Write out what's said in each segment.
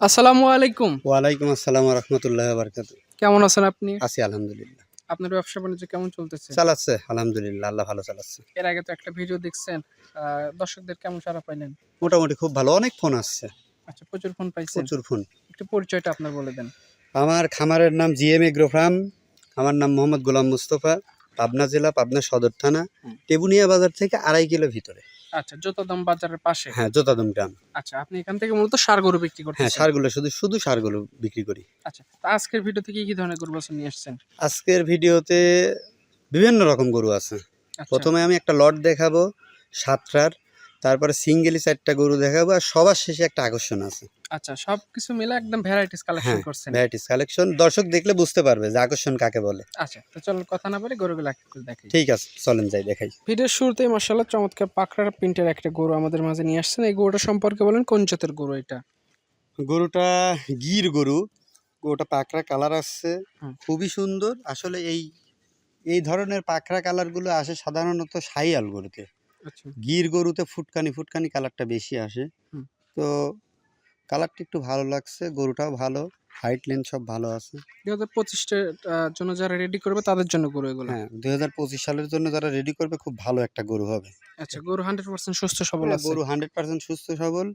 আসসালামু আলাইকুম। ওয়ালাইকুম আসসালাম রহমতুল্লাহ বারকাত কেমন আছেন আপনি? আছি আলহামদুলিল্লাহ। আপনার ব্যবসা বাণিজ্য কেমন চলতেছে? চালাচ্ছে আলহামদুলিল্লাহ আল্লাহ ভালো চালাচ্ছে। এর আগে তো একটা ভিডিও দেখছেন দর্শকদের কেমন সারা পাইলেন? মোটামুটি খুব ভালো অনেক ফোন আসছে। আচ্ছা প্রচুর ফোন পাইছেন। প্রচুর ফোন। একটু পরিচয়টা আপনার বলে দেন। আমার খামারের নাম জিএম এগ্রো ফার্ম আমার নাম মোহাম্মদ গোলাম মুস্তফা পাবনা জেলা পাবনা সদর থানা। টেবুনিয়া বাজার থেকে আড়াই কিলো ভিতরে। আচ্ছা জোতাদম বাজারের পাশে? হ্যাঁ জোতাদম গ্রাম। আচ্ছা আপনি এখান থেকে মূলত সার গরু বিক্রি হ্যাঁ সারগুলো শুধু শুধু সারগুলো বিক্রি করি। আচ্ছা তা আজকের ভিডিওতে কি কি ধরনের গরু বাছুর নিয়ে আসছেন? আজকের ভিডিওতে বিভিন্ন রকম গরু আছে। আচ্ছা, প্রথমে আমি একটা লট দেখাবো সাতটার তারপরে সিঙ্গেলি চারটা গরু দেখাবো আর সবার শেষে একটা আকর্ষণ আছে। আচ্ছা সবকিছু মিলে একদম ভ্যারাইটিস কালেকশন করছেন। ভ্যারাইটিস কালেকশন দর্শক দেখলে বুঝতে পারবে যে আকর্ষণ কাকে বলে। আচ্ছা তো চলো কথা না বলে গরুগুলো এক এক করে ঠিক আছে চলেন যাই দেখাই। ভিডিওর শুরুতেই মার্শাল্লাহ চমৎকার পাকড়ার প্রিন্টের একটা গরু আমাদের মাঝে নিয়ে আসছেন। এই গরুটা সম্পর্কে বলেন কোন জাতের গরু এটা? গরুটা গির গরু। গরুটা পাকড়া কালার আসছে খুবই সুন্দর। আসলে এই এই ধরনের পাকড়া কালারগুলো আসে সাধারণত সাইয়াল গরুতে। গির গরুতে ফুটকানি ফুটকানি কালারটা বেশি আসে। তো কালারটা একটু ভালো লাগছে গরুটাও ভালো হাইট লেন্থ সব ভালো আছে। দুই হাজার পঁচিশটার জন্য যারা রেডি করবে তাদের জন্য গরু এগুলো। হ্যাঁ দুই হাজার পঁচিশ সালের জন্য যারা রেডি করবে খুব ভালো একটা গরু হবে। আচ্ছা গরু হান্ড্রেড পার্সেন্ট সুস্থ সবল হ্যাঁ, আছে। গরু হান্ড্রেড পার্সেন্ট সুস্থ সবল।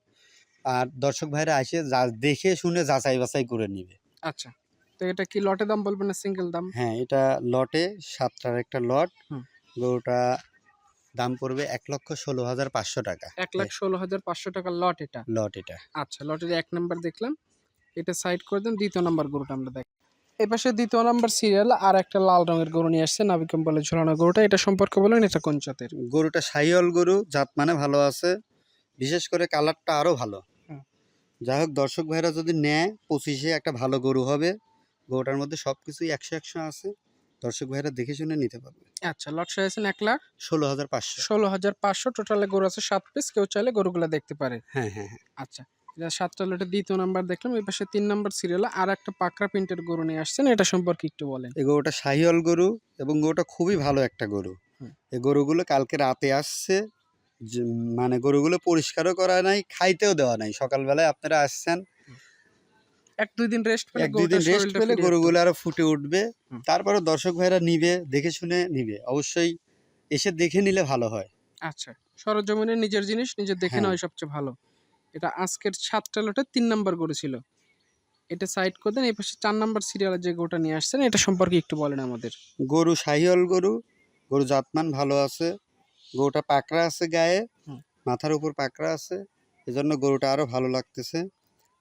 আর দর্শক ভাইরা আসে যা- দেখে শুনে যাচাই বাছাই করে নিবে। আচ্ছা তো এটা কি লটে দাম বলবেন না সিঙ্গেল দাম? হ্যাঁ এটা লটে সাতটার একটা লট। গরুটা দাম পড়বে এক লক্ষ ষোলো হাজার পাঁচশো টাকা। এক লাখ ষোলো হাজার পাঁচশো টাকা লট এটা। লট এটা। আচ্ছা লটের এক নাম্বার দেখলাম। এটা সাইড করে দেন দ্বিতীয় নাম্বার গরুটা আমরা দেখ। এই পাশে দ্বিতীয় নাম্বার সিরিয়াল আর একটা লাল রঙের গরু নিয়ে আসছে নাবিকম বলে ঝোলানো গরুটা। এটা সম্পর্কে বলেন এটা কোন জাতের? গরুটা সাইয়ল গরু জাত মানে ভালো আছে। বিশেষ করে কালারটা আরও ভালো। যাই হোক দর্শক ভাইরা যদি নেয় পঁচিশে একটা ভালো গরু হবে। গরুটার মধ্যে সব কিছুই একশো একশো আছে। দর্শক ভাইরা দেখে শুনে নিতে পারবে। আচ্ছা লট সাইজেন এক লাখ। ষোলো হাজার পাঁচশো। ষোলো হাজার পাঁচশো টোটালে গরু আছে সাত পিস কেউ চাইলে গরুগুলো দেখতে পারে। হ্যাঁ হ্যাঁ হ্যাঁ। আচ্ছা এটা সাতটা লটের দ্বিতীয় নাম্বার দেখলাম এই পাশে তিন নাম্বার সিরিয়াল আর একটা পাকড়া প্রিন্টের গরু নিয়ে আসছেন এটা সম্পর্কে একটু বলেন। এই গরুটা শাহিওল গরু এবং গরুটা খুবই ভালো একটা গরু। এই গরুগুলো কালকে রাতে আসছে মানে গরুগুলো পরিষ্কারও করা নাই খাইতেও দেওয়া নাই। সকালবেলায় আপনারা আসছেন এক দুই দিন রেস্ট পেলে এক দুই দিন রেস্ট পেলে গরুগুলো আরও ফুটে উঠবে। তারপরে দর্শক ভাইরা নিবে দেখে শুনে নিবে। অবশ্যই এসে দেখে নিলে ভালো হয়। আচ্ছা সরজমিনে নিজের জিনিস নিজে দেখে হ্যাঁ। নেওয়াই সবচেয়ে ভালো। এটা আজকের সাতটা লটে তিন নাম্বার গরু ছিল। এটা সাইড করে দেন এই পাশে চার নাম্বার সিরিয়ালের যে গরুটা নিয়ে আসছেন এটা সম্পর্কে একটু বলেন আমাদের। গরু শাহিওল গরু গরু জাতমান ভালো আছে। গরুটা পাকড়া আছে গায়ে মাথার উপর পাকড়া আছে। এজন্য গরুটা আরও ভালো লাগতেছে।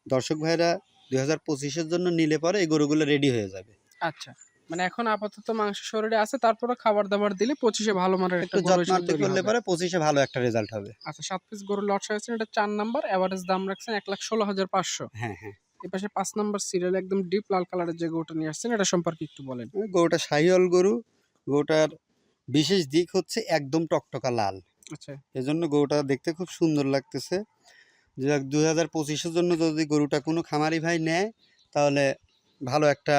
দর্শক ভাইরা দুই হাজার পঁচিশের জন্য নিলে পরে এই গরুগুলো রেডি হয়ে যাবে। আচ্ছা মানে এখন আপাতত মাংস শরীরে আছে তারপরে খাবার দাবার দিলে পঁচিশে ভালো মানের একটু যত্ন করলে পরে পঁচিশে ভালো একটা রেজাল্ট হবে। আচ্ছা সাত পিস গরু লট সাইছেন এটা চার নাম্বার এভারেজ দাম রাখছেন এক লাখ ষোলো হাজার পাঁচশো। হ্যাঁ হ্যাঁ। এই পাশে পাঁচ নাম্বার সিরিয়াল একদম ডিপ লাল কালারের যে গরুটা নিয়ে আসছেন এটা সম্পর্কে একটু বলেন। গরুটা শাহিওল গরু গরুটার বিশেষ দিক হচ্ছে একদম টকটকা লাল। আচ্ছা। এজন্য গরুটা দেখতে খুব সুন্দর লাগতেছে। দুই হাজার পঁচিশের জন্য যদি গরুটা কোনো খামারি ভাই নেয় তাহলে ভালো একটা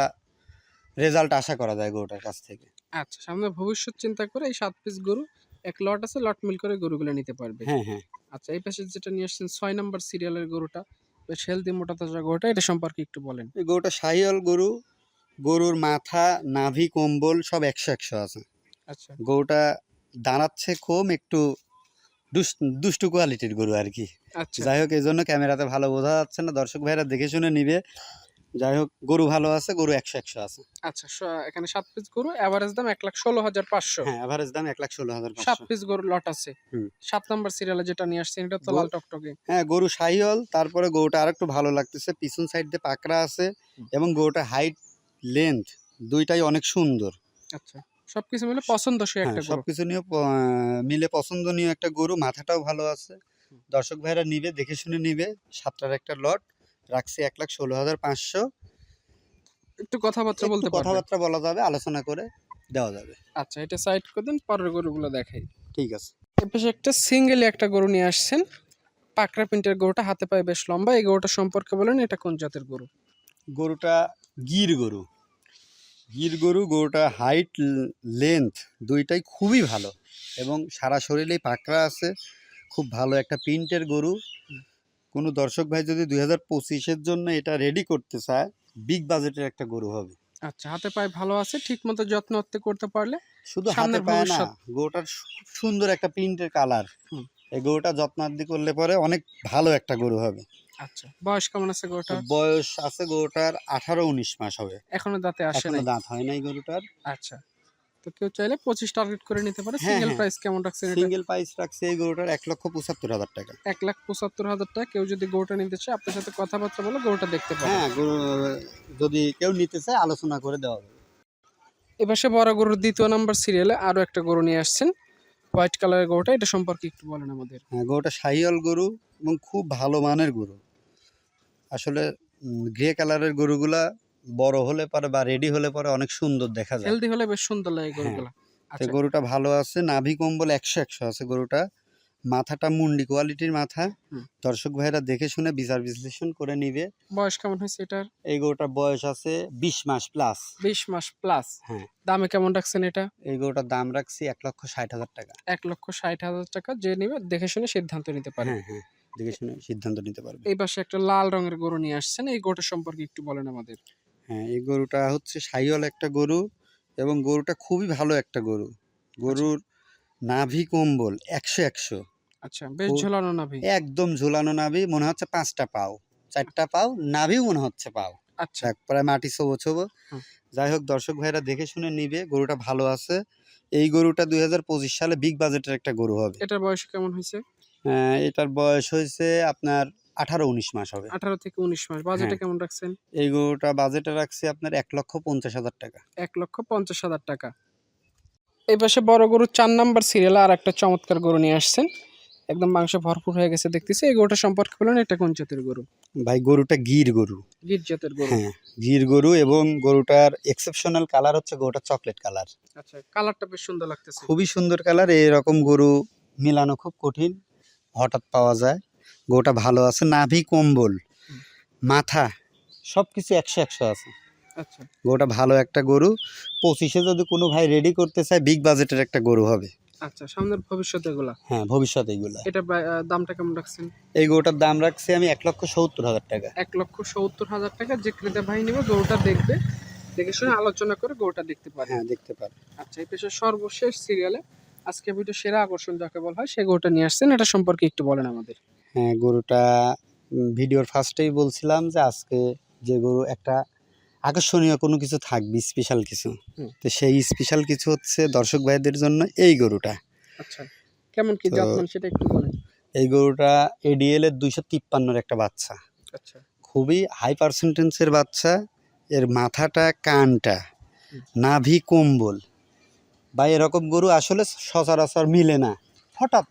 রেজাল্ট আশা করা যায় গরুটার কাছ থেকে। আচ্ছা সামনে ভবিষ্যৎ চিন্তা করে এই সাত পিস গরু এক লট আছে লট মিল করে গরুগুলো নিতে পারবে। হ্যাঁ হ্যাঁ। আচ্ছা এই পাশে যেটা নিয়ে আসছেন ছয় নম্বর সিরিয়ালের গরুটা বেশ হেলদি মোটা তাজা গরুটা এটা সম্পর্কে একটু বলেন। এই গরুটা শাহিওল গরু গরুর মাথা নাভি কম্বল সব একশো একশো আছে। আচ্ছা। গরুটা দাঁড়াচ্ছে কম একটু দুষ্টু কোয়ালিটির গরু আর কি। আচ্ছা। যাই হোক এই জন্য ক্যামেরাতে ভালো বোঝা যাচ্ছে না। দর্শক ভাইরা দেখে শুনে নিবে। যাই হোক গরু ভালো আছে গরু একশো একশো আছে। আচ্ছা এখানে সাত পিস গরু এভারেজ দাম এক লাখ ষোলো হাজার পাঁচশো। হ্যাঁ অ্যাভারেজ দাম এক লাখ ষোলো হাজার সাত পিস গরু লট আছে। সাত নাম্বার সিরিয়ালে যেটা নিয়ে আসছেন এটা তো লাল টকটকে। হ্যাঁ গরু শাহিওল তারপরে গরুটা আরেকটু ভালো লাগতেছে। পিছন সাইড দিয়ে পাকড়া আছে এবং গরুটা হাইট লেন্থ দুইটাই অনেক সুন্দর। আচ্ছা। সবকিছু মিলে পছন্দসই হ্যাঁ একটা গরু। সবকিছু নিয়ে মিলে পছন্দনীয় একটা গরু মাথাটাও ভালো আছে। দর্শক ভাইরা নিবে দেখে শুনে নিবে। সাতটার একটা লট রাখছি এক লাখ ষোলো হাজার পাঁচশো। একটু কথাবার্তা বলতে কথাবার্তা বলা যাবে আলোচনা করে দেওয়া যাবে। আচ্ছা এটা সাইড করে দেন পরের গরুগুলো দেখাই। ঠিক আছে। এর পাশে একটা সিঙ্গেলি একটা গরু নিয়ে আসছেন। পাকড়া প্রিন্টের গরুটা হাতে পায়ে বেশ লম্বা। এই গরুটা সম্পর্কে বলেন এটা কোন জাতের গরু? গরুটা গির গরু। গির গরু গরুটা হাইট লেন্থ দুইটাই খুবই ভালো এবং সারা শরীরেই পাকড়া আছে খুব ভালো একটা প্রিন্টের গরু কোনো দর্শক ভাই যদি দুই হাজার পঁচিশের জন্য এটা রেডি করতে চায় বিগ বাজেটের একটা গরু হবে আচ্ছা হাতে পায়ে ভালো আছে ঠিক মতো যত্ন করতে পারলে শুধু হাতে পায় না। গরুটার খুব সুন্দর একটা প্রিন্টের কালার। এই গরুটা যত্নার্দি করলে পরে অনেক ভালো একটা গরু হবে। আচ্ছা বয়স কেমন আছে গরুটা বয়স আছে গরুটার আঠারো উনিশ মাস হবে। এখনও দাঁতে আসে নাই? দাঁত হয় নাই গরুটার। আচ্ছা তো কেউ চাইলে পঁচিশ টার্গেট করে নিতে পারে। হ্যাঁ, সিঙ্গেল হ্যাঁ। প্রাইস কেমন রাখছেন এটা সিঙ্গেল প্রাইস রাখছে এই গরুটার এক লক্ষ পঁচাত্তর হাজার টাকা। এক লাখ পঁচাত্তর হাজার টাকা। কেউ যদি গরুটা নিতে চায় আপনার সাথে কথাবার্তা বলে গরুটা দেখতে পারে হ্যাঁ গরু যদি কেউ নিতে চায় আলোচনা করে দেওয়া হবে। এবার সে বড় গরুর দ্বিতীয় নাম্বার সিরিয়ালে আরও একটা গরু নিয়ে আসছেন। হোয়াইট কালারের গরুটা এটা সম্পর্কে একটু বলেন আমাদের। হ্যাঁ গরুটা সাহিয়াল গরু এবং খুব ভালো মানের গরু। আসলে গ্রে কালারের গরুগুলা বড় হলে পরে বা রেডি হলে পরে অনেক সুন্দর দেখা যায়। হেলদি হলে বেশ সুন্দর লাগে হ্যাঁ। গরুগুলা। আচ্ছা। গরুটা ভালো আছে। নাভি কম্বল একশো একশো আছে গরুটা। মাথাটা মুন্ডি কোয়ালিটির মাথা। দর্শক ভাইরা দেখে শুনে বিচার বিশ্লেষণ করে নিবে। বয়স কেমন হয়েছে এটার? এই গরুটার বয়স আছে বিশ মাস প্লাস বিশ মাস প্লাস হ্যাঁ। দামে কেমন রাখছেন এটা? এই গরুটার দাম রাখছি এক লক্ষ ষাট হাজার টাকা। এক লক্ষ ষাট হাজার টাকা যে নেবে দেখে শুনে সিদ্ধান্ত নিতে পারে। হ্যাঁ হ্যাঁ। দেখে শুনে সিদ্ধান্ত নিতে পারবে। এই পাশে একটা লাল রঙের গরু নিয়ে আসছেন। এই গরুটা সম্পর্কে একটু বলেন আমাদের। হ্যাঁ এই গরুটা হচ্ছে সাইওয়াল একটা গরু এবং গরুটা খুবই ভালো একটা গরু। গরুর নাভি কম্বল একশো একশো। আচ্ছা বেশ ঝোলানো নাভি। একদম ঝুলানো নাভি মনে হচ্ছে পাঁচটা পাও চারটা পাও নাভিও মনে হচ্ছে পাও। আচ্ছা। প্রায় মাটি ছোবো ছোবো। যাই হোক দর্শক ভাইরা দেখে শুনে নিবে গরুটা ভালো আছে। এই গরুটা দুই হাজার পঁচিশ সালে বিগ বাজেটের একটা গরু হবে। এটার বয়স কেমন হয়েছে? আহ, এটার বয়স হয়েছে আপনার আঠারো উনিশ মাস হবে। আঠারো থেকে উনিশ মাস বাজেটে হ্যাঁ। কেমন রাখছেন? এই গরুটা বাজেটে রাখছি আপনার এক লক্ষ পঞ্চাশ হাজার টাকা। এক লক্ষ পঞ্চাশ হাজার টাকা। এই পাশে বড় গরু চার নাম্বার সিরিয়ালে আর একটা চমৎকার গরু নিয়ে আসছেন। একদম মাংস ভরপুর হয়ে গেছে দেখতেছি। এই গরুটা সম্পর্কে বলেন এটা কোন জাতের গরু? ভাই গরুটা গির গরু। গির জাতের গরু। হ্যাঁ গির গরু এবং গরুটার এক্সেপশনাল কালার হচ্ছে গরুটা চকলেট কালার আচ্ছা কালারটা বেশ সুন্দর লাগতেছে। খুবই সুন্দর কালার এরকম গরু মেলানো খুব কঠিন হঠাৎ পাওয়া যায়। গরুটা ভালো আছে নাভি কম্বল মাথা সব কিছু একশো একশো আছে। আচ্ছা। গরুটা ভালো একটা গরু। পঁচিশে যদি কোনো ভাই রেডি করতে চায় বিগ বাজেটের একটা গরু হবে। আচ্ছা সামনের ভবিষ্যতে এগুলা? হ্যাঁ ভবিষ্যতে এইগুলা এটা দামটা কেমন রাখছেন? এই গরুটার দাম রাখছি আমি এক লক্ষ সত্তর হাজার টাকা। এক লক্ষ সত্তর হাজার টাকা যে ক্রেতা ভাই নেবে গরুটা দেখবে দেখে শুনে আলোচনা করে গরুটা দেখতে পারে। হ্যাঁ দেখতে পারে। আচ্ছা এই পেশার সর্বশেষ সিরিয়ালে আজকে ভিডিও সেরা আকর্ষণ যাকে বলা হয় সেই গরুটা নিয়ে আসছেন। এটা সম্পর্কে একটু বলেন আমাদের। হ্যাঁ গরুটা ভিডিওর ফার্স্টেই বলছিলাম যে আজকে যে গরু একটা আকর্ষণীয় কোনো কিছু থাকবে স্পেশাল কিছু। তো সেই স্পেশাল কিছু হচ্ছে দর্শক ভাইদের জন্য এই গরুটা। আচ্ছা কেমন কি জাতমান সেটা একটু বলেন। এই গরুটা এডিএল এর দুইশো তিপ্পান্নর একটা বাচ্চা। আচ্ছা। খুবই হাই পার্সেন্টেন্সের বাচ্চা এর মাথাটা কানটা নাভি কম্বল। বা এরকম গরু আসলে সচরাচর মিলে না। হঠাৎ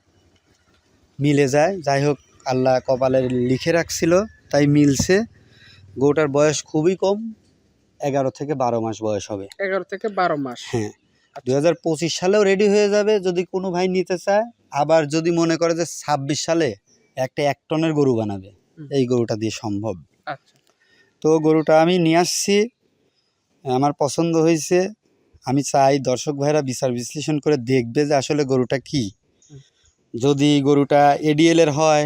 মিলে যায়। যাই হোক আল্লাহ কপালে লিখে রাখছিল তাই মিলছে। গরুটার বয়স খুবই কম। এগারো থেকে বারো মাস বয়স হবে। এগারো থেকে বারো মাস। হ্যাঁ। আচ্ছা। দুই হাজার পঁচিশ সালেও রেডি হয়ে যাবে যদি কোনো ভাই নিতে চায়। আবার যদি মনে করে যে ছাব্বিশ সালে একটা এক টনের গরু বানাবে এই গরুটা দিয়ে সম্ভব। আচ্ছা। তো গরুটা আমি নিয়ে আসছি। আমার পছন্দ হয়েছে। আমি চাই দর্শক ভাইরা বিচার বিশ্লেষণ করে দেখবে যে আসলে গরুটা কি। যদি গরুটা এডিএল এর হয়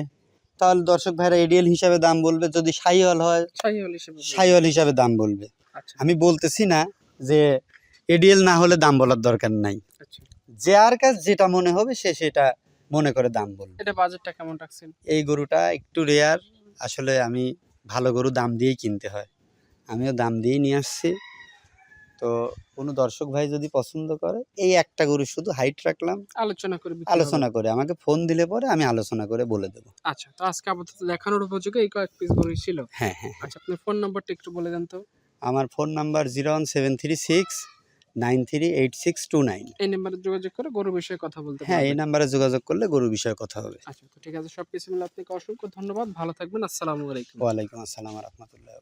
তাহলে দর্শক ভাইরা এডিএল হিসাবে দাম বলবে। যদি সাইওয়াল হয় সাইওয়াল হিসাবে দাম বলবে। আমি বলতেছি না যে এডিএল না হলে দাম বলার দরকার নাই। আচ্ছা। যে আর কাজ যেটা মনে হবে সে সেটা মনে করে দাম বলবে এটা বাজেটটা কেমন রাখছেন? এই গরুটা একটু রেয়ার আসলে আমি ভালো গরু দাম দিয়েই কিনতে হয়। আমিও দাম দিয়েই নিয়ে আসছি। তো কোনো দর্শক ভাই যদি পছন্দ করে এই একটা গরু শুধু হাইট রাখলাম। আলোচনা করে আলোচনা করে আমাকে ফোন দিলে পরে আমি আলোচনা করে বলে দেবো। আচ্ছা তো আজকে আপাতত দেখানোর উপযোগী এই কয়েক পিস গরু ছিল। হ্যাঁ হ্যাঁ। আচ্ছা আপনার ফোন নাম্বারটা একটু বলে দেন তো। আমার phone number zero one seven three six nine three eight six two nine. এই নাম্বারে যোগাযোগ করে গরু বিষয়ে কথা বলতে হ্যাঁ এই নাম্বারে যোগাযোগ করলে গরু বিষয়ে কথা হবে। আচ্ছা তো ঠিক আছে সব কিছু মিলে আপনাকে অসংখ্য ধন্যবাদ। ভালো থাকবেন আসসালামু আলাইকুম। ওয়ালাইকুম আসসালাম রহমতুল্লাহ